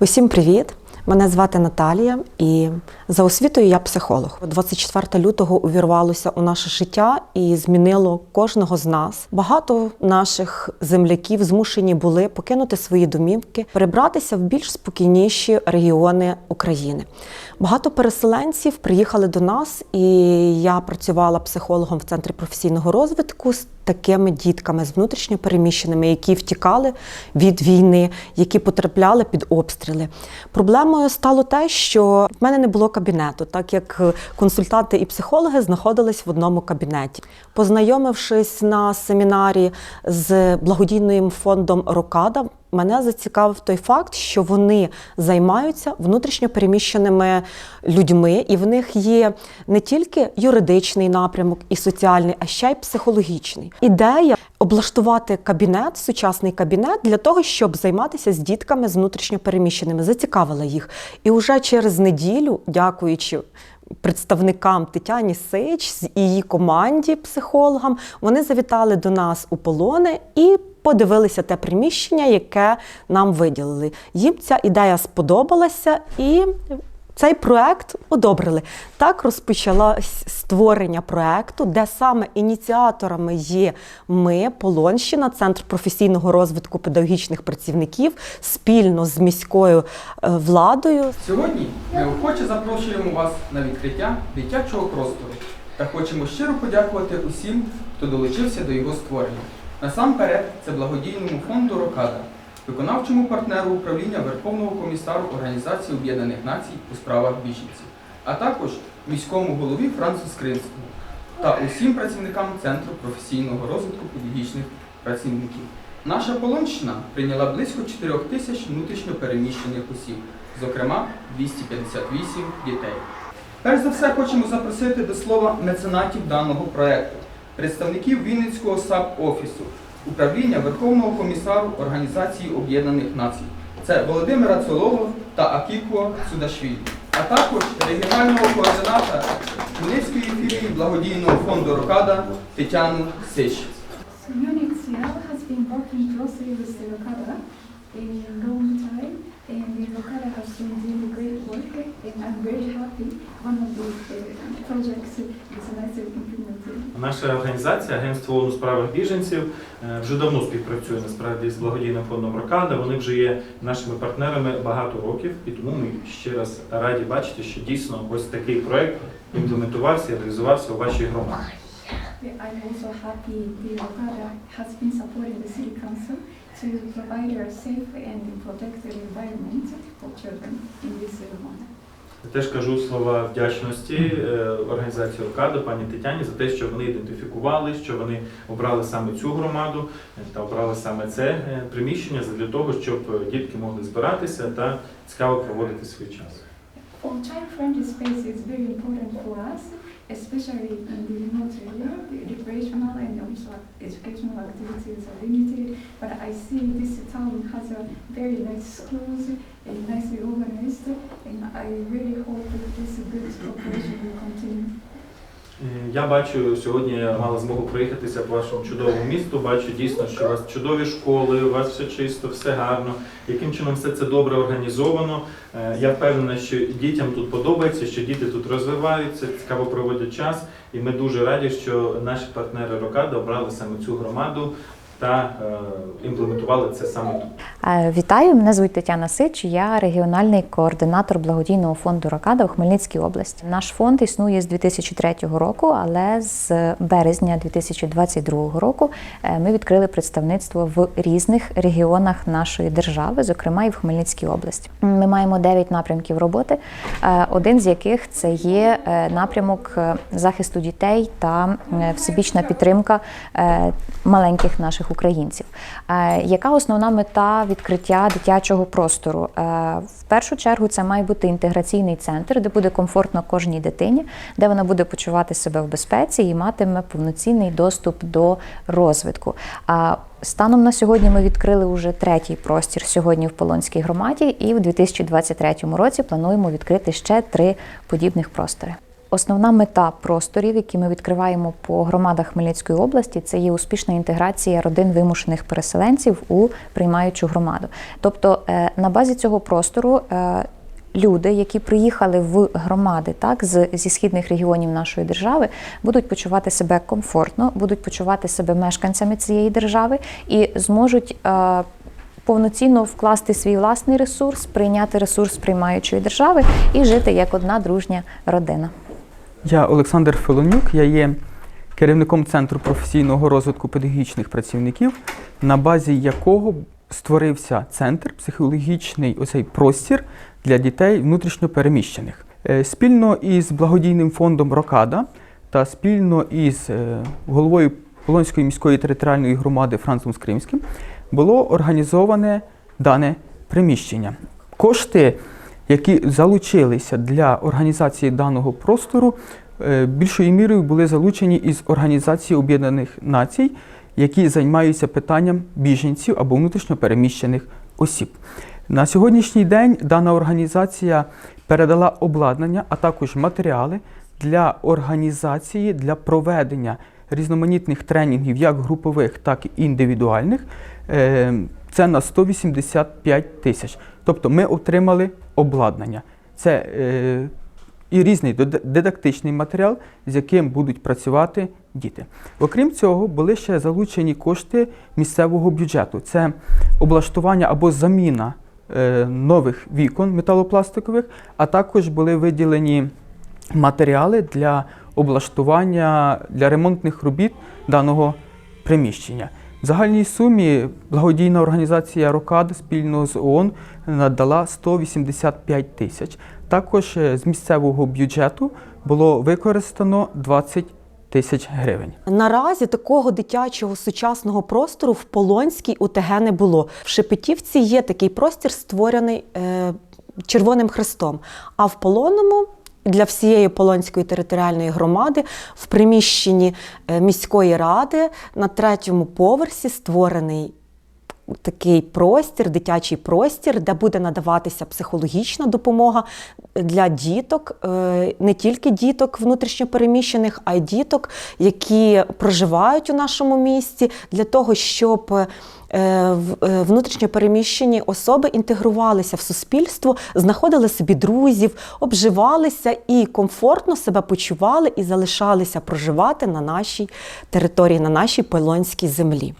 Усім привіт! Мене звати Наталія, і за освітою я психолог. 24 лютого увірвалося у наше життя і змінило кожного з нас. Багато наших земляків змушені були покинути свої домівки, перебратися в більш спокійніші регіони України. Багато переселенців приїхали до нас, і я працювала психологом в центрі професійного розвитку такими дітками, з внутрішньо переміщеними, які втікали від війни, які потрапляли під обстріли. Проблемою стало те, що в мене не було кабінету, так як консультанти і психологи знаходились в одному кабінеті. Познайомившись на семінарі з благодійним фондом Рокада. Мене зацікавив той факт, що вони займаються внутрішньо переміщеними людьми, і в них є не тільки юридичний напрямок і соціальний, а ще й психологічний. Ідея облаштувати кабінет, сучасний кабінет для того, щоб займатися з дітками з внутрішньо переміщеними, зацікавила їх. І вже через неділю, дякуючи. Представникам Тетяні Сич з її команді, психологам, вони завітали до нас у полони і подивилися те приміщення, яке нам виділили. Їм ця ідея сподобалася і. Цей проект одобрили. Так розпочалось створення проекту, де саме ініціаторами є ми, Полонщина, Центр професійного розвитку педагогічних працівників, спільно з міською е, владою. Сьогодні ми охоче запрошуємо вас на відкриття дитячого простору та хочемо щиро подякувати усім, хто долучився до його створення. Насамперед, це благодійному фонду Рокада, виконавчому партнеру управління Верховного комісару Організації Об'єднаних Націй у справах біженців, а також міському голові Францу Скринському та усім працівникам Центру професійного розвитку педагогічних працівників. Наша Полонщина прийняла близько 4 тисяч внутрішньо переміщених осіб, зокрема 258 дітей. Перш за все хочемо запросити до слова меценатів даного проекту, представників Вінницького САП-офісу, управління Верховного комісару Організації Об'єднаних Націй. Це Володимира Цолого та Акіко Судашвілі, а також регіонального координатора Хмельницької філії благодійного фонду Рокада Тетяну Сич. UNHCR has been working closely with the Rokada in long time, and the Rokada has been doing great work, and I'm very happy one of the uh, projects is nicely implemented. Наша організація, Агентство ООН у справах біженців, вже давно співпрацює насправді з благодійним фондом Рокада. Вони вже є нашими партнерами багато років, і тому ми ще раз раді бачити, що дійсно ось такий проект імплементувався і реалізувався у вашій громаді. I'm also happy the Rokada has been supporting the City Council to provide a safe and protected environment for children in this Rwanda. Я теж кажу слова вдячності е, організації Рокада, пані Тетяні, за те, що вони ідентифікували, що вони обрали саме цю громаду е, та обрали саме це е, приміщення для того, щоб дітки могли збиратися та цікаво проводити свій час. For child-friendly space is very important for us, especially in the remote area. The recreational and also educational activities are limited, but I see this town has a very nice schools and nicely organized, and I really hope that this good cooperation will continue. Я бачу сьогодні я мала змогу проїхатися по вашому чудовому місту. Бачу дійсно, що у вас чудові школи, у вас все чисто, все гарно. Яким чином все це добре організовано. Е, Я впевнена, що дітям тут подобається, що діти тут розвиваються, цікаво проводять час. І ми дуже раді, що наші партнери Рокада обрали саме цю громаду та е, імплементували це саме тут. Е, Вітаю, мене звуть Тетяна Сич. Я регіональний координатор благодійного фонду Рокада у Хмельницькій області. Наш фонд існує з 2003 року, але з березня 2022 року е, ми відкрили представництво в різних регіонах нашої держави, зокрема і в Хмельницькій області. Ми маємо 9 напрямків роботи, один з яких це є напрямок захисту дітей та всебічна підтримка маленьких наших українців. Е, Яка основна мета відкриття дитячого простору? Е, В першу чергу це має бути інтеграційний центр, де буде комфортно кожній дитині, де вона буде почувати себе в безпеці і матиме повноцінний доступ до розвитку. Станом на сьогодні ми відкрили вже третій простір сьогодні в Полонській громаді, і в 2023 році плануємо відкрити ще три подібних простори. Основна мета просторів, які ми відкриваємо по громадах Хмельницької області, це є успішна інтеграція родин вимушених переселенців у приймаючу громаду. Тобто е, на базі цього простору е, люди, які приїхали в громади, так з зі східних регіонів нашої держави, будуть почувати себе комфортно, будуть почувати себе мешканцями цієї держави і зможуть. е, Повноцінно вкласти свій власний ресурс, прийняти ресурс приймаючої держави і жити як одна дружня родина. Я Олександр Филонюк, я є керівником Центру професійного розвитку педагогічних працівників, на базі якого створився центр, психологічний оцей простір для дітей внутрішньо переміщених. Е, Спільно із благодійним фондом Рокада та спільно із е, головою Полонської міської територіальної громади Францом Скримським було організоване дане приміщення. Кошти, які залучилися для організації даного простору, е, більшою мірою були залучені із Організації Об'єднаних Націй, які займаються питанням біженців або внутрішньопереміщених осіб. На сьогоднішній день дана організація передала обладнання, а також матеріали для організації для проведення різноманітних тренінгів, як групових, так і індивідуальних. Це на 185 тисяч. Тобто ми отримали обладнання. Це е, і різний дидактичний матеріал, з яким будуть працювати діти. Окрім цього, були ще залучені кошти місцевого бюджету. Це облаштування або заміна е, нових вікон металопластикових, а також були виділені матеріали для облаштування для ремонтних робіт даного приміщення. Загальній сумі благодійна організація Рокад спільно з ООН надала 185 тисяч. Також е, з місцевого бюджету було використано 20 тисяч гривень. Наразі такого дитячого сучасного простору в Полонській УТГ не було. В Шепетівці є такий простір, створений е, Червоним Хрестом. А в Полонному для всієї Полонської територіальної громади в приміщенні е, міської ради на третьому поверсі створений такий простір, дитячий простір, де буде надаватися психологічна допомога для діток, е, не тільки діток внутрішньопереміщених, а й діток, які проживають у нашому місті, для того, щоб е, е, внутрішньопереміщені особи інтегрувалися в суспільство, знаходили собі друзів, обживалися і комфортно себе почували і залишалися проживати на нашій території, на нашій Полонській землі.